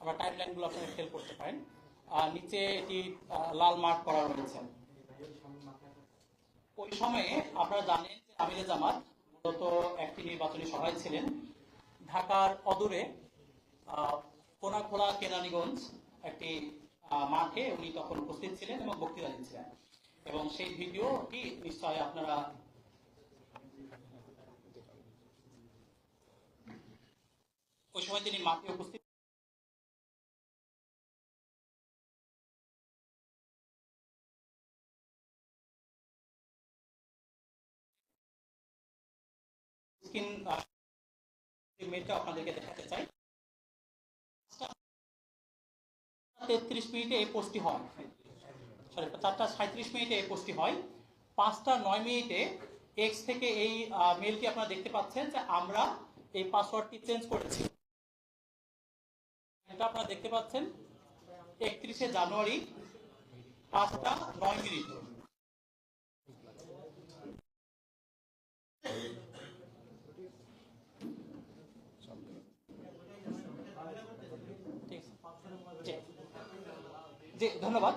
আবার টাইম লাইনগুলো আপনারা খেল করতে পারেন। আর নিচে এটি লাল মার্ক করা রয়েছে। ওই সময়ে আপনারা জানেন যে আমিরে জামাত মূলত একটি নির্বাচনী সভায় ছিলেন। ঢাকার অদূরে কোনাখোলা কেরানীগঞ্জ একটি মাঠে উনি তখন উপস্থিত ছিলেন এবং বক্তৃতা দিচ্ছিলেন। এবং সেই ভিডিওটি নিশ্চয় আপনারা ওই সময় তিনি মাঠে উপস্থিত স্ক্রিন মেলটা আপনাদেরকে দেখাতে চাই, তেত্রিশ মিনিটে এই পোস্টটি হয়। সরি চারটা সাঁত্রিশ মিনিটে এই পোস্টটি হয়। পাঁচটা নয় মিনিটে এক্স থেকে এই মেলটি আপনারা দেখতে পাচ্ছেন যে আমরা এই পাসওয়ার্ডটি চেঞ্জ করেছি। এটা আপনারা দেখতে পাচ্ছেন, একত্রিশে জানুয়ারি, পাঁচটা নয় মিনিট ঠিক আছে। জি। জি, ধন্যবাদ।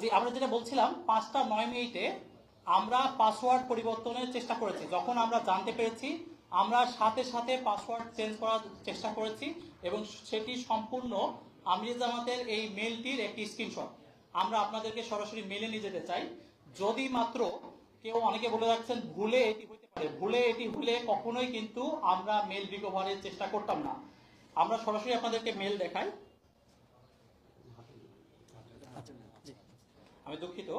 জি, আমরা যেটা বলছিলাম, পাঁচটা নয় মিনিটে আমরা পাসওয়ার্ড পরিবর্তনের চেষ্টা করেছি। যখন আমরা জানতে পেরেছি, আমরা সাথে সাথে পাসওয়ার্ড চেঞ্জ করার চেষ্টা করেছি এবং সেটি সম্পূর্ণ আমির জামাতের এই মেলটির একটি স্ক্রিনশট। আমরা আপনাদেরকে সরাসরি মেলে নিয়ে যেতে চাই। যদি মাত্র কেউ অনেকে বলে রাখছেন, ভুলে এটি হতে পারে। ভুলে এটি হলে কখনোই কিন্তু আমরা মেল রিকভারের চেষ্টা করতাম না। আমরা সরাসরি আপনাদেরকে মেল দেখাই আচ্ছা, জি। আমি দুঃখিত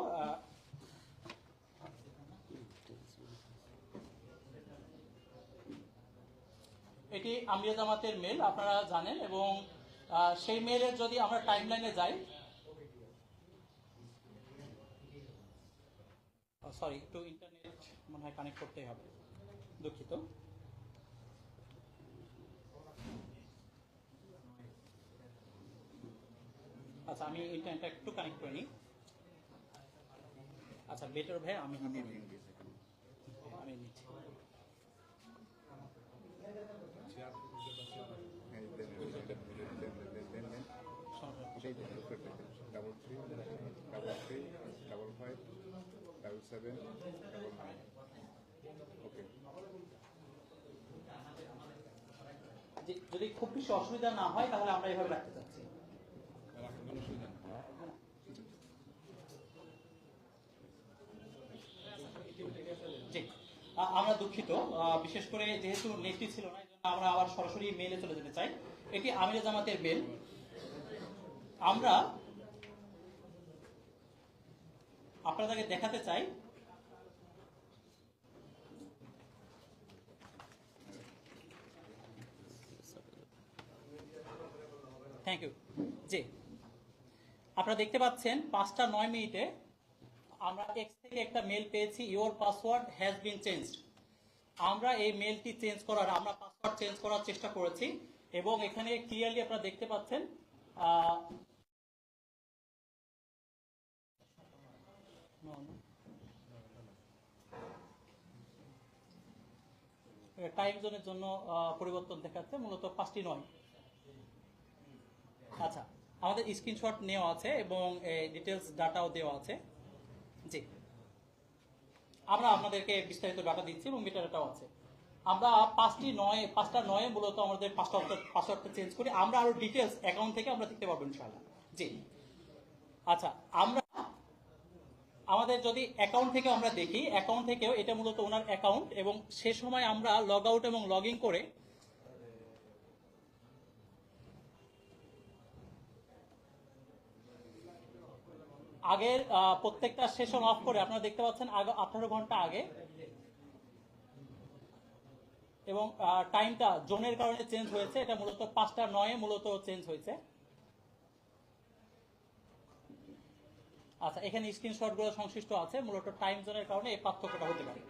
এটি আমির জামাতের মেল আপনারা জানেন, এবং সেই মেলের যদি আমরা টাইমলাইনে যাই সরি একটু ইন্টারনেট মনে হয় কানেক্ট করতে হবে, দুঃখিত। আচ্ছা আমি ইন্টারনেটটা একটু কানেক্ট করে নিই। আচ্ছা বেটার ভাই আমি আমি নিচ্ছি double three double three double five double seven double nine okay যে- যদি খুব বেশি অসুবিধা না হয় তাহলে আমরা এভাবে রাখতে চাচ্ছি জি আ- আমরা দুঃখিত। বিশেষ করে যেহেতু নেটটি ছিল না আমরা আবার সরাসরি মেলে চলে যেতে চাই। এটি আমির জামাতের মেল আমরা আপনাদেরকে দেখাতে চাই। থ্যাংক ইউ জি। আপনারা দেখতে পাচ্ছেন, পাঁচটা নয় মিনিটে আমরা এক্স থেকে একটা মেল পেয়েছি your password has been changed আমরা এই মেলটি চেঞ্জ করার, আমরা পাসওয়ার্ড চেঞ্জ করার চেষ্টা করেছি এবং এখানে ক্লিয়ারলি আপনারা দেখতে পাচ্ছেন টাইম জোনের জন্য পরিবর্তন দেখাচ্ছে, মূলত পাঁচটি নয়। আচ্ছা আমাদের স্ক্রিনশট নেওয়া আছে এবং ডিটেলস ডাটাও দেওয়া আছে। জি। আমরা আপনাদেরকে বিস্তারিত ডাটা দিচ্ছি এবং মিটারটাও আছে। আমরা পাঁচটি নয়, পাঁচটা নয় মূলত আমাদের পাসওয়ার্ড পাসওয়ার্ডটা চেঞ্জ করি। আমরা আরও ডিটেলস অ্যাকাউন্ট থেকে আমরা দেখতে পারব ইনশাআল্লাহ। জি। আচ্ছা আমরা আমাদের যদি অ্যাকাউন্ট থেকে আমরা দেখি অ্যাকাউন্ট থেকেও এটা মূলত ওনার অ্যাকাউন্ট এবং সে সময় আমরা লগ আউট এবং লগ ইন করে আগের প্রত্যেকটা সেশন অফ করে আপনারা দেখতে পাচ্ছেন আঠারো ঘণ্টা আগে। এবং টাইমটা জোনের কারণে চেঞ্জ হয়েছে। এটা মূলত পাঁচটা নয়ে মূলত চেঞ্জ হয়েছে। আচ্ছা এখানে স্ক্রিনশটগুলো সংশ্লিষ্ট আছে। মূলত টাইম জোনের কারণে এই পার্থক্যটা হতে পারে।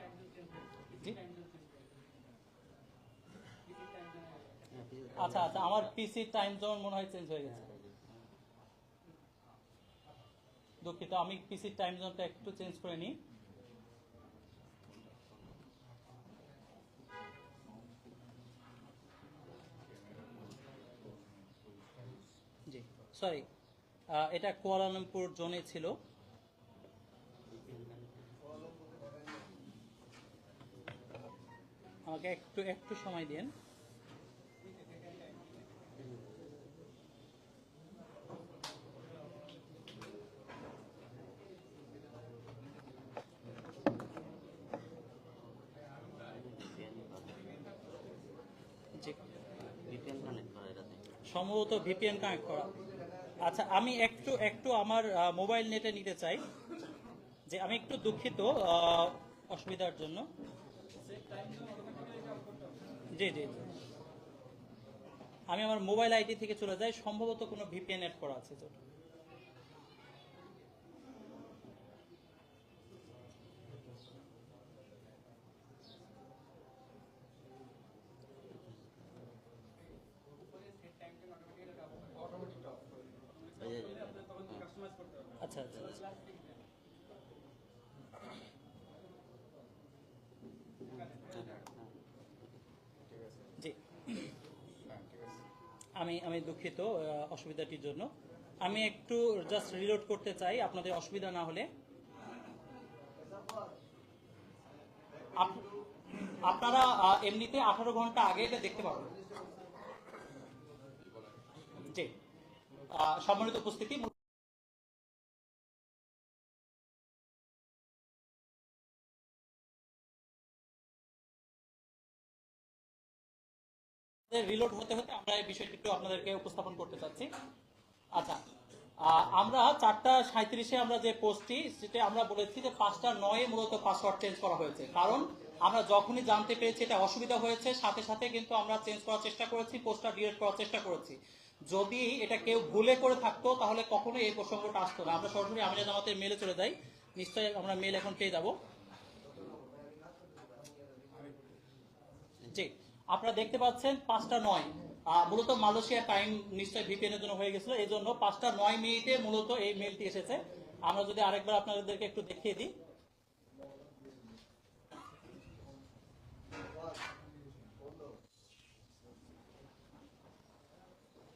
আচ্ছা আচ্ছা আমার পিসি টাইম জোন মনে হয় চেঞ্জ হয়ে গেছে। দুঃখিত, আমি পিসির টাইম জোনটা একটু চেঞ্জ করে নিই। জি সরি এটা কুয়ালালামপুর জোনে ছিল। আমাকে একটু একটু সময় দিন সম্ভবত ভিপিএন কানেক্ট করা। আচ্ছা আমি একটু একটু আমার মোবাইল নেটে নিতে চাই, যে আমি একটু দুঃখিত অসুবিধার জন্য। জি জি। আমি আমার মোবাইল আইডি থেকে চলে যাই, সম্ভবত কোনো ভিপিএন এড করা আছে তো এই যে আচ্ছা আচ্ছা আচ্ছা। ঠিক আছে জি হ্যাঁ ঠিক আছে আমি আমি দুঃখিত আহ, অসুবিধাটির জন্য। আমি একটু জাস্ট রিলোড করতে চাই, আপনাদের অসুবিধা না হলে। আপনারা এমনিতে আঠারো ঘণ্টা আগে এটা দেখতে পাবেন। সম্মানিত উপস্থিতি রিলোড হতে হতে আমরা এই বিষয়টি একটু আপনাদেরকে উপস্থাপন করতে চাচ্ছি। আচ্ছা আমরা চারটা সাঁত্রিশে আমরা যে পোস্টটি সেটা আমরা বলেছি যে পাঁচটা নয়ে মূলত পাসওয়ার্ড চেঞ্জ করা হয়েছে। কারণ আমরা যখনই জানতে পেরেছি এটা অসুবিধা হয়েছে, সাথে সাথে কিন্তু আমরা চেঞ্জ করার চেষ্টা করেছি পোস্টটা ডিলিট করার চেষ্টা করেছি। যদি এটা কেউ ভুলে করে থাকতো, তাহলে কখনোই এই প্রসঙ্গটা আসতো না। আমরা সরাসরি আমাদের জামাতের মেলে চলে যাই। নিশ্চয়ই আমরা মেল এখন পেয়ে যাব। জি। আপনারা দেখতে পাচ্ছেন পাঁচটা নয়। মূলত মালয়েশিয়া টাইম নিশ্চয় ভিপিএন এর জন্য হয়ে গেছিল। এই জন্য পাঁচটা নয় মিনিটে মূলত এই মেলটি এসেছে। আমরা যদি আরেকবার আপনাদেরকে একটু দেখিয়ে দিই।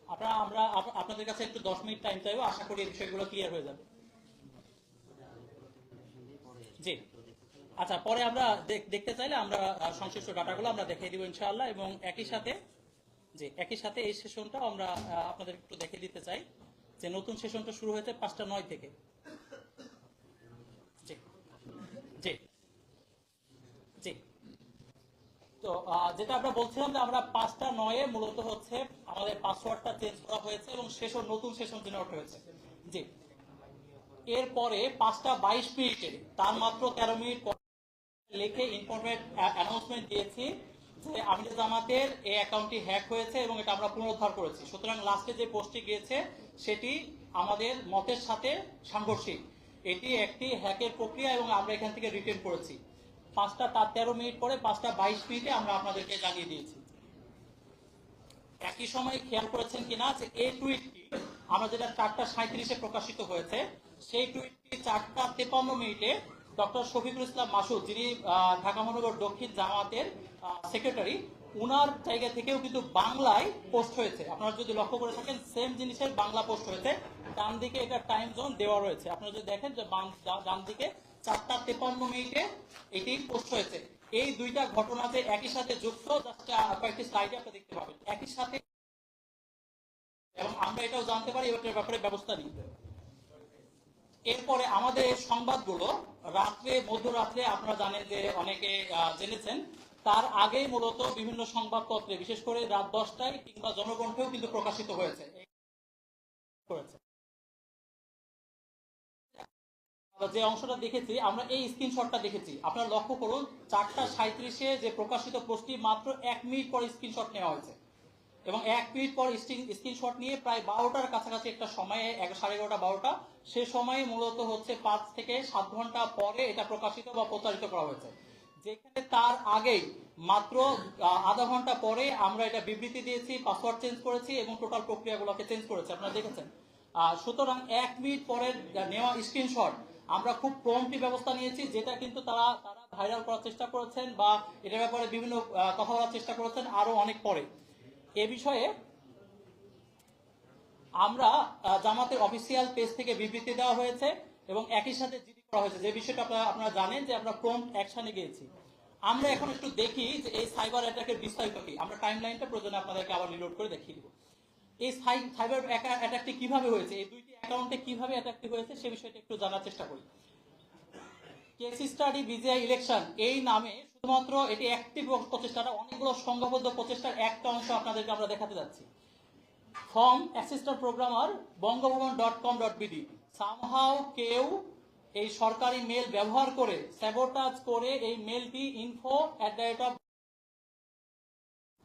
আপনারা, আমরা, আপ- আপনাদের কাছে একটু দশ মিনিট টাইম চাইব। আশা করি এই বিষয়গুলো ক্লিয়ার হয়ে যাবে। জি। আচ্ছা পরে আমরা দেখ- দেখতে চাইলে আমরা সংশ্লিষ্ট ডাটাগুলো আমরা দেখিয়ে দিব ইনশাআল্লাহ এবং একই সাথে, জি, একই সাথে এই সেশনটাও আমরা আপনাদের একটু দেখিয়ে দিতে চাই যে নতুন সেশনটা শুরু হয়েছে পাঁচটা নয় থেকে। জি জি তো যেটা আমরা বলছিলাম যে আমরা পাঁচটা নয়ে মূলত হচ্ছে আমাদের পাসওয়ার্ডটা চেঞ্জ করা হয়েছে এবং সেশন, নতুন সেশন জেনারেট হয়েছে। জি। এরপরে পাঁচটা বাইশ মিনিটে, তার মাত্র তেরো মিনিট লিখে ইনফরমেট অ্যানাউন্সমেন্ট দিয়েছি যে আমির জামাতের এই অ্যাকাউন্টটি হ্যাক হয়েছে এবং এটা আমরা পুনরুদ্ধার করেছি। সুতরাং লাস্টে যে পোস্টটি গিয়েছে, সেটি আমাদের মতের সাথে সাংঘর্ষিক। এটি একটি হ্যাকের প্রক্রিয়া এবং আমরা এখান থেকে রিটার্ন করেছি। পাঁচটা তার তেরো মিনিট পরে পাঁচটা বাইশ মিনিটে আমরা আপনাদেরকে জানিয়ে দিয়েছি। একই সময় খেয়াল করেছেন কিনা যে এই টুইটটি আমরা যেটা চারটা সাঁত্রিশে প্রকাশিত হয়েছে, সেই টুইটটি চারটা তেপান্ন মিনিটে ডক্টর শফিকুল ইসলাম মাসুদ, যিনি ঢাকা মহানগর দক্ষিণ জামাতের সেক্রেটারি, উনার জায়গা থেকেও কিন্তু বাংলায় পোস্ট হয়েছে। আপনারা যদি লক্ষ্য করে থাকেন, সেম জিনিসের বাংলা পোস্ট হয়েছে। ডান দিকে এটা টাইম জোন দেওয়া রয়েছে। আপনারা যদি দেখেন যে ডান দিকে চারটা তেপান্ন মিনিটে এটি পোস্ট হয়েছে। এই দুইটা ঘটনাতে একই সাথে যুক্ত কয়েকটি স্লাইডে আপনি দেখতে পাবেন। একই সাথে এবং আমরা এটাও জানতে পারি, এটার ব্যাপারে ব্যবস্থা নিই এরপরে আমাদের সংবাদগুলো রাত্রে, মধ্যরাত্রে আপনারা জানেন যে অনেকে জেনেছেন। তার আগেই মূলত বিভিন্ন সংবাদপত্রে, বিশেষ করে রাত দশটায় কিংবা জনকণ্ঠেও কিন্তু প্রকাশিত হয়েছে। যে অংশটা দেখেছি, আমরা এই স্ক্রিনশটটা দেখেছি। আপনারা লক্ষ্য করুন, চারটা সাঁত্রিশে যে প্রকাশিত পোস্টটি মাত্র এক মিনিট পর স্ক্রিনশট নেওয়া হয়েছে। এবং এক মিনিট পর স্ক্রিনশট নিয়ে প্রায় বারোটার কাছাকাছি একটা সময়ে এক সাড়ে এগারোটা, বারোটা, সে সময়ে মূলত হচ্ছে পাঁচ থেকে সাত ঘণ্টা পরে এটা প্রকাশিত বা প্রচারিত করা হয়েছে। যেখানে তার আগেই মাত্র আধা ঘণ্টা পরে আমরা এটা বিবৃতি দিয়েছি, পাসওয়ার্ড চেঞ্জ করেছি এবং টোটাল প্রক্রিয়াগুলোকে চেঞ্জ করেছি। আপনারা দেখেছেন। সুতরাং এক মিনিট পরে নেওয়া স্ক্রিনশট আমরা খুব প্রম্পটি ব্যবস্থা নিয়েছি, যেটা কিন্তু তারা তারা ভাইরাল করার চেষ্টা করেছেন বা এটার ব্যাপারে বিভিন্ন কথা বলার চেষ্টা করেছেন আরও অনেক পরে। এ বিষয়ে আমরা জামাতের অফিসিয়াল পেজ থেকে বিবৃতি দেওয়া হয়েছে এবং একই সাথে জিডি করা হয়েছে। যে বিষয়টা আপনারা আপনারা জানেন যে আমরা প্রম্পট অ্যাকশনে গিয়েছি। আমরা এখন একটু দেখি যে এই সাইবার অ্যাটাকের বিস্তারিত কি। আমরা টাইম লাইনটা প্রয়োজনে আপনাদেরকে আবার রিলোড করে দেখিয়ে দিব। এই সাইবার অ্যাটাকটি কীভাবে হয়েছে? এই দুইটি অ্যাকাউন্টে কীভাবে অ্যাটাকটি হয়েছে সে বিষয়টা একটু জানার চেষ্টা করি। কেস স্টাডি বিজিআই ইলেকশন, এই নামে শুধুমাত্র এটি একটি প্রচেষ্টাটা অনেকগুলো সংঘবদ্ধ প্রচেষ্টার একটা অংশ আপনাদেরকে আমরা দেখাতে যাচ্ছি। Form assistant programmer Bangabhaban dot com dot BD. Somehow কেউ এই সরকারি মেল ব্যবহার করে স্যাবোটাজ করে এই মেলটি info at the rate of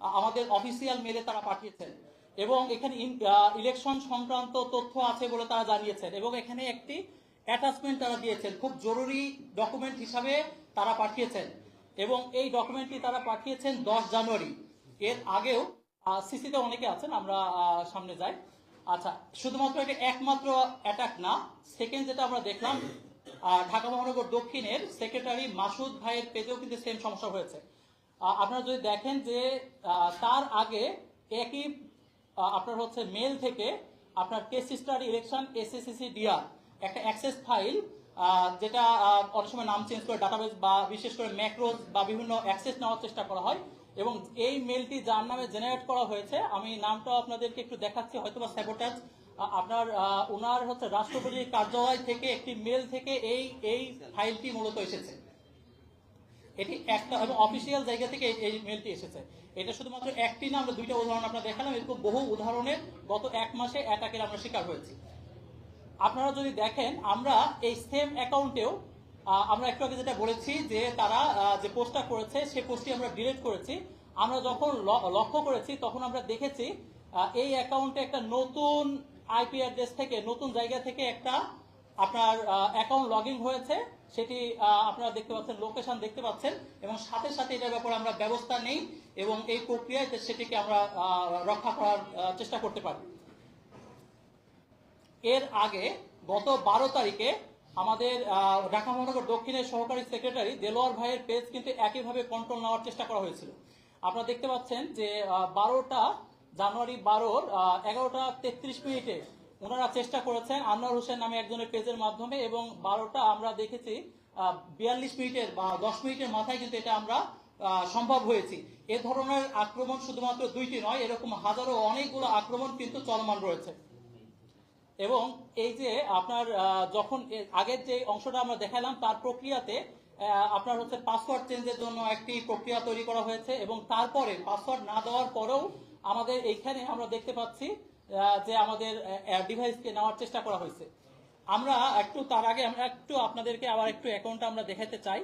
আমাদের অফিসিয়াল মেলে তারা পাঠিয়েছেন। এবং এখানে ইলেকশন সংক্রান্ত তথ্য আছে বলে তারা জানিয়েছেন। এবং এখানে একটি অ্যাটাচমেন্ট তারা দিয়েছেন। খুব জরুরি ডকুমেন্ট হিসাবে তারা পাঠিয়েছেন। এবং এই ডকুমেন্টটি তারা পাঠিয়েছেন দশ জানুয়ারি। এর আগেও সিসিতে অনেকে আছেন, আমরা সামনে যাই। আচ্ছা শুধুমাত্র এটা একমাত্র অ্যাটাক না সেকেন্ড যেটা আমরা দেখলাম ঢাকা মহানগর দক্ষিণের সেক্রেটারি মাসুদ ভাইয়ের পেজেও কিন্তু সেম সমস্যা হয়েছে। আপনারা যদি দেখেন যে তার আগে একই আপনার হচ্ছে মেল থেকে আপনার case study election SSC DR একটা অ্যাক্সেস ফাইল যেটা অনেক সময় নাম চেঞ্জ করে ডাটাবেস বা বিশেষ করে ম্যাক্রোজ বা বিভিন্ন অ্যাক্সেস নেওয়ার চেষ্টা করা হয়। এবং এই মেলটি যার নামে জেনারেট করা হয়েছে, আমি নামটাও আপনাদেরকে একটু দেখাচ্ছি হয়তো বা স্যাবোটাজ আপনার ওনার হচ্ছে রাষ্ট্রপতির কার্যালয় থেকে একটি মেল থেকে এই এই ফাইলটি মূলত এসেছে। এটি একটা, এবং অফিসিয়াল জায়গা থেকে এই মেলটি এসেছে। এটা শুধুমাত্র একটি না, আমরা দুইটা উদাহরণ আপনার দেখালাম। এরকম বহু উদাহরণের গত এক মাসে অ্যাটাকের আমরা শিকার হয়েছি। আপনারা যদি দেখেন, আমরা এই সেম অ্যাকাউন্টেও আমরা একটু আগে যেটা বলেছি যে তারা যে পোস্টটা করেছে সেই পোস্টটি আমরা ডিলিট করেছি। আমরা যখন লক্ষ্য করেছি, তখন আমরা দেখেছি এই অ্যাকাউন্টে একটা নতুন আইপি অ্যাড্রেস থেকে, নতুন জায়গা থেকে একটা আপনার অ্যাকাউন্ট লগ হয়েছে। সেটি আপনারা দেখতে পাচ্ছেন লোকেশন দেখতে পাচ্ছেন। এবং সাথে সাথে এটার ব্যাপারে আমরা ব্যবস্থা নেই এবং এই প্রক্রিয়ায় সেটিকে আমরা রক্ষা করার চেষ্টা করতে পারি। এর আগে গত বারো তারিখে আমাদের ঢাকা মহানগর দক্ষিণের সহকারী সেক্রেটারি দেলোয়ার ভাইয়ের পেজ কিন্তু একইভাবে কন্ট্রোল নেওয়ার চেষ্টা করা হয়েছিল। আপনারা দেখতে পাচ্ছেন যে বারোটা জানুয়ারি বারোর এগারোটা তেত্রিশ মিনিটে ওনারা চেষ্টা করেছেন আনোয়ার হোসেন নামে একজনের পেজের মাধ্যমে এবং বারোটা আমরা দেখেছি বিয়াল্লিশ মিনিটের বা দশ মিনিটের মাথায় কিন্তু এটা আমরা সম্ভব হয়েছি। এ ধরনের আক্রমণ শুধুমাত্র দুইটি নয়, এরকম হাজারো অনেকগুলো আক্রমণ কিন্তু চলমান রয়েছে। এবং এই যে আপনার যখন আগের যে অংশটা আমরা দেখালাম, তার প্রক্রিয়াতে আপনার হচ্ছে পাসওয়ার্ড চেঞ্জের জন্য একটি প্রক্রিয়া তৈরি করা হয়েছে এবং তারপরে পাসওয়ার্ড না দেওয়ার পরেও আমাদের এইখানে আমরা দেখতে পাচ্ছি যে আমাদের ডিভাইসকে নেওয়ার চেষ্টা করা হয়েছে। আমরা একটু, তার আগে আমরা একটু আপনাদেরকে আবার একটু অ্যাকাউন্টটা আমরা দেখাতে চাই।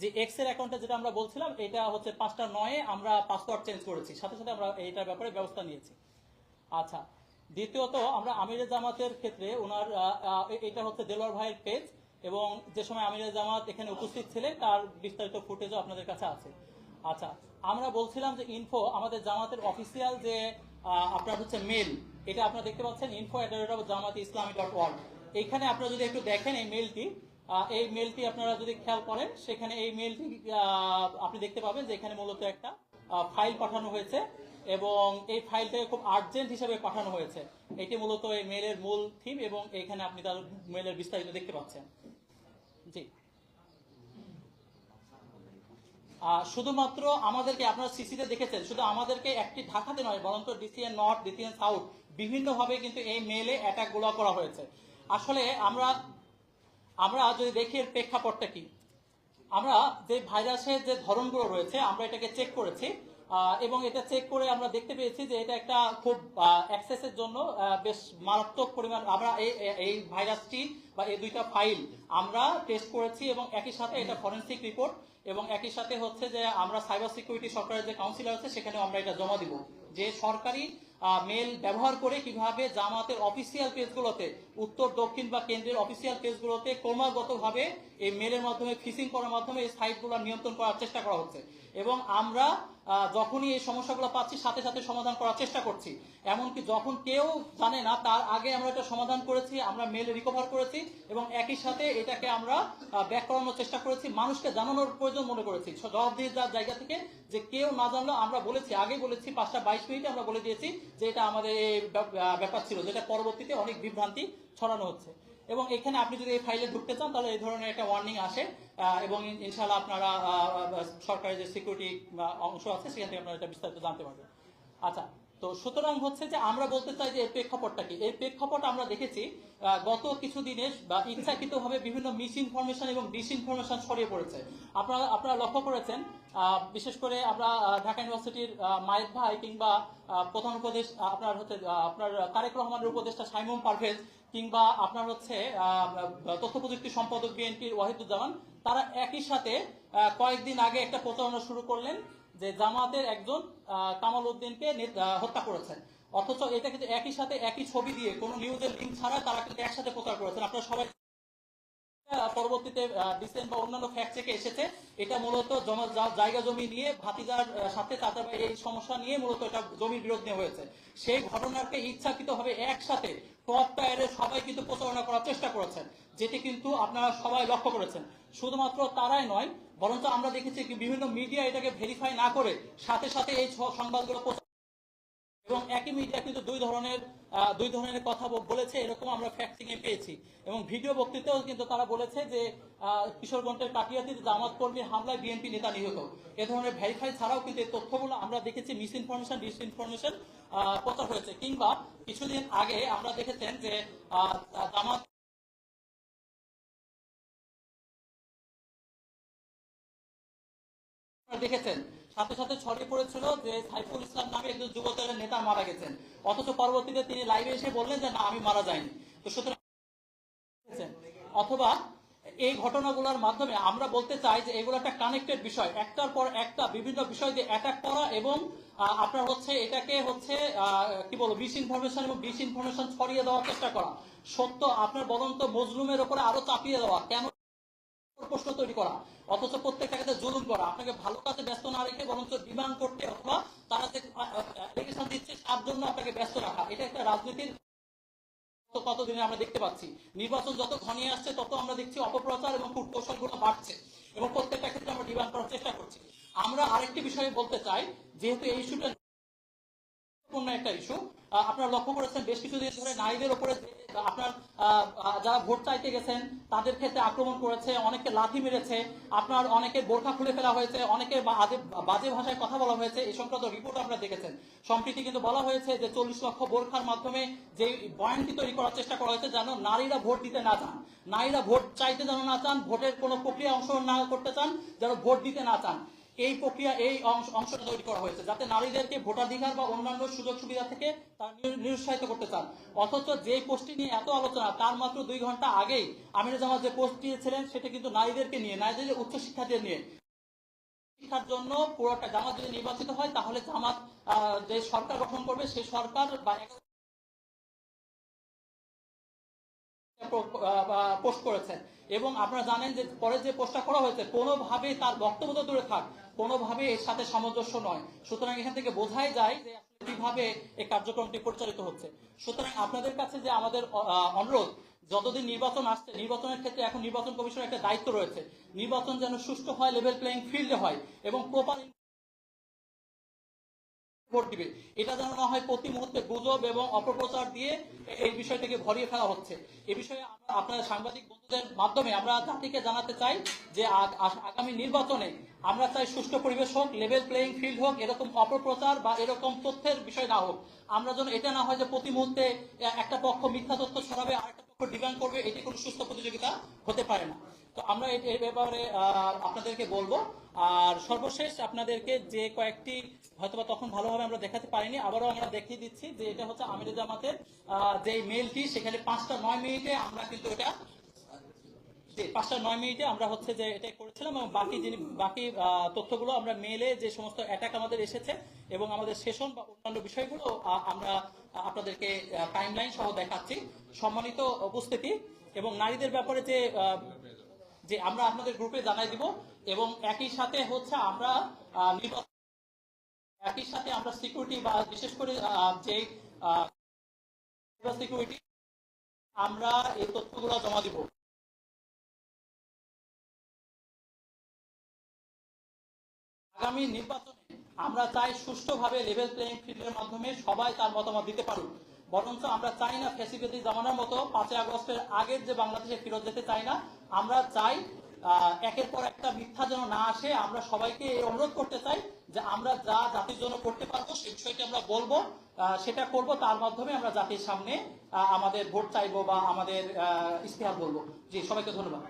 যে এক্সের অ্যাকাউন্টে যেটা আমরা বলছিলাম, এটা হচ্ছে পাঁচটা নয়ে আমরা পাসওয়ার্ড চেঞ্জ করেছি। সাথে সাথে আমরা এইটার ব্যাপারে ব্যবস্থা নিয়েছি। আচ্ছা দ্বিতীয়ত, আমরা আমিরের জামাতের ক্ষেত্রে ওনার এটা হচ্ছে দেলোয়ার ভাইয়ের পেজ এবং যে সময় আমিরের জামাত এখানে উপস্থিত ছিলেন, তার বিস্তারিত ফুটেজও আপনাদের কাছে আছে। আচ্ছা আমরা বলছিলাম যে ইনফো আমাদের জামাতের অফিসিয়াল যে আপনার হচ্ছে মেল এটা আপনারা দেখতে পাচ্ছেন info at Jamaat Islami dot world এইখানে আপনারা যদি একটু দেখেন এই মেলটি এই মেলটি আপনারা যদি খেয়াল করেন, সেখানে এই মেলটি আপনি দেখতে পাবেন যে এখানে মূলত একটা ফাইল পাঠানো হয়েছে। এবং এই ফাইলটাকে খুব আর্জেন্ট হিসেবে পাঠানো হয়েছে। এটি মূলত এই মেলের মূল থিম এবং এখানে আপনি তার মেলের বিস্তারিত দেখতে পাচ্ছেন। জি। শুধুমাত্র আমাদেরকে আপনারা সিসিতে দেখেছেন, শুধু আমাদেরকে একটি ঢাকাতে নয়, বরঞ্চ ডিসিএন নর্থ ডিসিএন সাউথ বিভিন্নভাবে কিন্তু এই মেলে অ্যাটাকগুলো করা হয়েছে। আসলে আমরা আমরা যদি দেখি এর প্রেক্ষাপটটা কি, আমরা যে ভাইরাসের যে ধরনগুলো রয়েছে, আমরা এটাকে চেক করেছি। এবং এটা চেক করে আমরা দেখতে পেয়েছি যে এটা একটা খুব অ্যাক্সেসের জন্য বেশ মারাত্মক পরিমাণ, আমরা এই ভাইরাসটি বা এই দুইটা ফাইল আমরা টেস্ট করেছি এবং একই সাথে এটা ফরেন্সিক রিপোর্ট এবং একই সাথে হচ্ছে যে আমরা সাইবার সিকিউরিটি সরকারের যে কাউন্সিলার আছে সেখানেও আমরা এটা জমা দিব। যে সরকারি মেল ব্যবহার করে কীভাবে জামাতের অফিসিয়াল পেজগুলোতে উত্তর, দক্ষিণ বা কেন্দ্রের অফিসিয়াল পেজগুলোতে ক্রমাগতভাবে এই মেলের মাধ্যমে ফিসিং করার মাধ্যমে এই সাইটগুলো নিয়ন্ত্রণ করার চেষ্টা করা হচ্ছে। এবং আমরা যখনই এই সমস্যাগুলো পাচ্ছি, সাথে সাথে সমাধান করার চেষ্টা করছি। এমনকি যখন কেউ জানে না, তার আগে আমরা এটা সমাধান করেছি, আমরা মেল রিকভার করেছি এবং একই সাথে এটাকে আমরা ব্যাক করানোর চেষ্টা করেছি। মানুষকে জানানোর প্রয়োজন মনে করেছি। জবাবদিহিতার জায়গা থেকে যে কেউ না জানলো, আমরা বলেছি, আগে বলেছি, পাঁচটা বাইশ মিনিটে আমরা বলে দিয়েছি যে এটা আমাদের ব্যাপার ছিল, যেটা পরবর্তীতে অনেক বিভ্রান্তি ছড়ানো হচ্ছে। এবং এখানে আপনি যদি এই ফাইলে ঢুকতে চান, তাহলে এই ধরনের একটা ওয়ার্নিং আসে এবং ইনশাল্লাহ আপনারা সরকারের যে সিকিউরিটি অংশ আছে, সেখান থেকে আপনারা এটা বিস্তারিত জানতে পারবেন। আচ্ছা তো সুতরাং হচ্ছে যে আমরা বলতে চাই যে এর প্রেক্ষাপটটা কি? এই প্রেক্ষাপট আমরা দেখেছি গত কিছু দিনে বা ইচ্ছাকৃতভাবে বিভিন্ন মিস ইনফরমেশন এবং ডিস ইনফরমেশন ছড়িয়ে পড়েছে। আপনারা আপনারা লক্ষ্য করেছেন বিশেষ করে আমরা ঢাকা ইউনিভার্সিটির মায়ের ভাই কিংবা প্রধান উপদেশ আপনার হচ্ছে আপনার তারেক রহমানের উপদেষ্টা সাইমুম পারভেজ কিংবা আপনার হচ্ছে তথ্য প্রযুক্তি সম্পাদক বিএনপির ওয়াহিদুজ্জামান, তারা একই সাথে কয়েকদিন আগে একটা প্রচারণা শুরু করলেন। যে জামাতের একজন কামাল উদ্দিনকে হত্যা করেছেন। অথচ এটা কিন্তু একই সাথে একই ছবি দিয়ে কোনো নিউজের লিঙ্ক ছাড়া তারা কিন্তু একসাথে প্রচার করেছেন। আপনারা সবাই পরবর্তীতে ডিসেন্ট বা অন্যান্য ফ্যাক্ট থেকে এসেছে। এটা মূলত জায়গা জমি নিয়ে ভাতিজার সাথে তাদের এই সমস্যা নিয়ে মূলত এটা জমির বিরোধ নিয়ে হয়েছে। সেই ঘটনাকে ইচ্ছাকৃতভাবে একসাথে টপ সবাই কিন্তু প্রচারণা করার চেষ্টা করেছেন, যেটি কিন্তু আপনারা সবাই লক্ষ্য করেছেন। শুধুমাত্র তারাই নয়, বরঞ্চ আমরা দেখেছি বিভিন্ন মিডিয়া এটাকে ভেরিফাই না করে সাথে সাথে এই সংবাদগুলো এবং একই মিডিয়া কিন্তু দুই ধরনের দুই ধরনের কথা বলেছে, এরকম আমরা ফ্যাক্টিং এ পেয়েছি। এবং ভিডিও বক্তৃতাও কিন্তু তারা বলেছে যে কিশোরগঞ্জের কাটিয়াতির জামাত কর্মীর হামলায় বিএনপি নেতা নিহত। এ ধরনের ভেরিফাই ছাড়াও কিন্তু এই তথ্যগুলো আমরা দেখেছি মিস ইনফরমেশন ডিস ইনফরমেশন প্রচার হয়েছে। কিংবা কিছুদিন আগে আমরা দেখেছেন যে জামাত দেখেছেন সাথে সাথে ছড়িয়ে পড়েছিল যে সাইফুল ইসলাম নামে একজন যুবদলের নেতা মারা গেছেন। অথচ পরবর্তীতে তিনি লাইভে এসে বললেন যে, না, আমি মারা যাইনি। তো সুতরাং অথবা এই ঘটনাগুলোর মাধ্যমে আমরা বলতে চাই যে, এগুলো একটা কানেক্টেড বিষয়। একটার পর একটা বিভিন্ন বিষয় দিয়ে অ্যাটাক করা এবং আপনার হচ্ছে এটাকে হচ্ছে কি বলব মিস ইনফরমেশন এবং ডিস ইনফরমেশন ছড়িয়ে দেওয়ার চেষ্টা করা। সত্য আপনার বদন্ত মজলুমের ওপরে আরও চাপিয়ে দেওয়া। কেন প্রশ্ন তৈরি করা, অথচ প্রত্যেকটা ক্ষেত্রে জুলুম করা, আপনাকে ভালো কাজে ব্যস্ত না রেখে বরঞ্চ ডিমান্ড করতে অথবা তারা যে অ্যাপ্লিকেশন দিচ্ছে তার জন্য আপনাকে ব্যস্ত রাখা, এটা একটা রাজনীতির কতদিনে আমরা দেখতে পাচ্ছি। নির্বাচন যত ঘনিয়ে আসছে, তত আমরা দেখছি অপপ্রচার এবং কূটকৌশলগুলো বাড়ছে এবং প্রত্যেকটা ক্ষেত্রে আমরা ডিমান্ড করার চেষ্টা করছি। আমরা আরেকটি বিষয়ে বলতে চাই, যেহেতু এই ইস্যুটা একটা ইস্যু আপনারা লক্ষ্য করেছেন, বেশ কিছুদিন ধরে নারীদের উপরে আপনার যারা ভোট চাইতে গেছেন, তাদের ক্ষেত্রে আক্রমণ করেছে অনেকে লাথি মেরেছে, আপনার অনেকে বোরখা খুলে ফেলা হয়েছে, অনেকে বাজে ভাষায় কথা বলা হয়েছে, এই সংক্রান্ত রিপোর্ট আপনারা দেখেছেন। সম্প্রতি কিন্তু বলা হয়েছে যে চল্লিশ লক্ষ বোরখার মাধ্যমে যে বয়ানটি তৈরি করার চেষ্টা করা হয়েছে, যেন নারীরা ভোট দিতে না চান। নারীরা ভোট চাইতে যেন না চান, ভোটের কোনো প্রক্রিয়া অংশগ্রহণ না করতে চান, যেন ভোট দিতে না চান। এই প্রক্রিয়া, এই অংশ- অংশটা তৈরি করা হয়েছে, যাতে নারীদেরকে ভোটাধিকার বা অন্যান্য সুযোগ সুবিধা থেকে তারা নির- নিরুৎসাহিত করতে চান। অথচ যে পোস্টটি নিয়ে এত আলোচনা, তার মাত্র দুই ঘণ্টা আগেই আমির জামাত যে পোস্ট দিয়েছিলেন, সেটা কিন্তু নারীদেরকে নিয়ে, নারীদের উচ্চ শিক্ষার্থীদের নিয়ে। শিক্ষার জন্য পুরোটা জামাত যদি নির্বাচিত হয়, তাহলে জামাত যে সরকার গঠন করবে সেই সরকার বা পোস্ট করেছেন। এবং আপনারা জানেন যে পরে যে পোস্টটা করা হয়েছে, কোনোভাবেই তার বক্তব্য তো দূরে থাক কোনোভাবে এর সাথে সামঞ্জস্য নয়। সুতরাং এখান থেকে বোঝাই যায় যে কীভাবে এই কার্যক্রমটি পরিচালিত হচ্ছে। সুতরাং আপনাদের কাছে যে আমাদের অনুরোধ, যতদিন নির্বাচন আসছে, নির্বাচনের ক্ষেত্রে এখন নির্বাচন কমিশনের একটা দায়িত্ব রয়েছে। নির্বাচন যেন সুষ্ঠু হয় লেভেল প্লেইং ফিল্ডে হয় এবং প্রপার ভোট দিবে। এটা যেন না হয় প্রতি মুহূর্তে গুজব এবং অপপ্রচার দিয়ে এই বিষয়টাকে ভরিয়ে ফেলা হচ্ছে। এ বিষয়ে আমরা আপনাদের সাংবাদিক বন্ধুদের মাধ্যমে আমরা জাতিকে জানাতে চাই যে আগামী নির্বাচনে আমরা চাই সুষ্ঠু পরিবেশ হোক লেভেল প্লেইং ফিল্ড হোক, এরকম অপপ্রচার বা এরকম তথ্যের বিষয় না হোক। আমরা যেন এটা না হয় যে প্রতি মুহূর্তে একটা পক্ষ মিথ্যা তথ্য ছড়াবে, আরেকটা পক্ষ ডিমান্ড করবে, এটি কোনো সুস্থ প্রতিযোগিতা হতে পারে না। তো আমরা এই ব্যাপারে আপনাদেরকে বলব। আর সর্বশেষ আপনাদেরকে যে কয়েকটি হয়তোবা তখন ভালোভাবে আমরা দেখাতে পারিনি, আবারও আমরা দেখিয়ে দিচ্ছি যে এটা হচ্ছে আমির জামাতের যে মেলটি সেখানে পাঁচটা নয় মিনিটে আমরা কিন্তু এটা পাঁচটা নয় মিনিটে আমরা হচ্ছে যে এটা করেছিলাম এবং বাকি যিনি, বাকি তথ্যগুলো আমরা মেলে যে সমস্ত অ্যাটাক আমাদের এসেছে এবং আমাদের সেশন বা অন্যান্য বিষয়গুলো আমরা আপনাদেরকে টাইমলাইন সহ দেখাচ্ছি। সম্মানিত উপস্থিতি এবং নারীদের ব্যাপারে যে যে আমরা আপনাদের গ্রুপে জানাই দিব এবং একই সাথে হচ্ছে আমরা একই সাথে আমরা সিকিউরিটি বা বিশেষ করে যে সিকিউরিটি আমরা এই তথ্যগুলো জমা দিব। আগামী নির্বাচনে আমরা চাই সুষ্ঠুভাবে লেভেল প্লেইং ফিল্ডের মাধ্যমে সবাই তার মতামত দিতে পারুক। বরঞ্চ আমরা চাই না ফেসিবেদি জামানার মতো পাঁচই আগস্টের আগের যে বাংলাদেশে ফেরত যেতে চাই না। আমরা চাই একের পর একটা মিথ্যা যেন না আসে। আমরা সবাইকে অনুরোধ করতে চাই যে আমরা যা জাতির জন্য করতে পারব সেই বিষয়টি আমরা বলব সেটা করব। তার মাধ্যমে আমরা জাতির সামনে আমাদের ভোট চাইব বা আমাদের আহ, ইশতেহার বলব। জি সবাইকে ধন্যবাদ।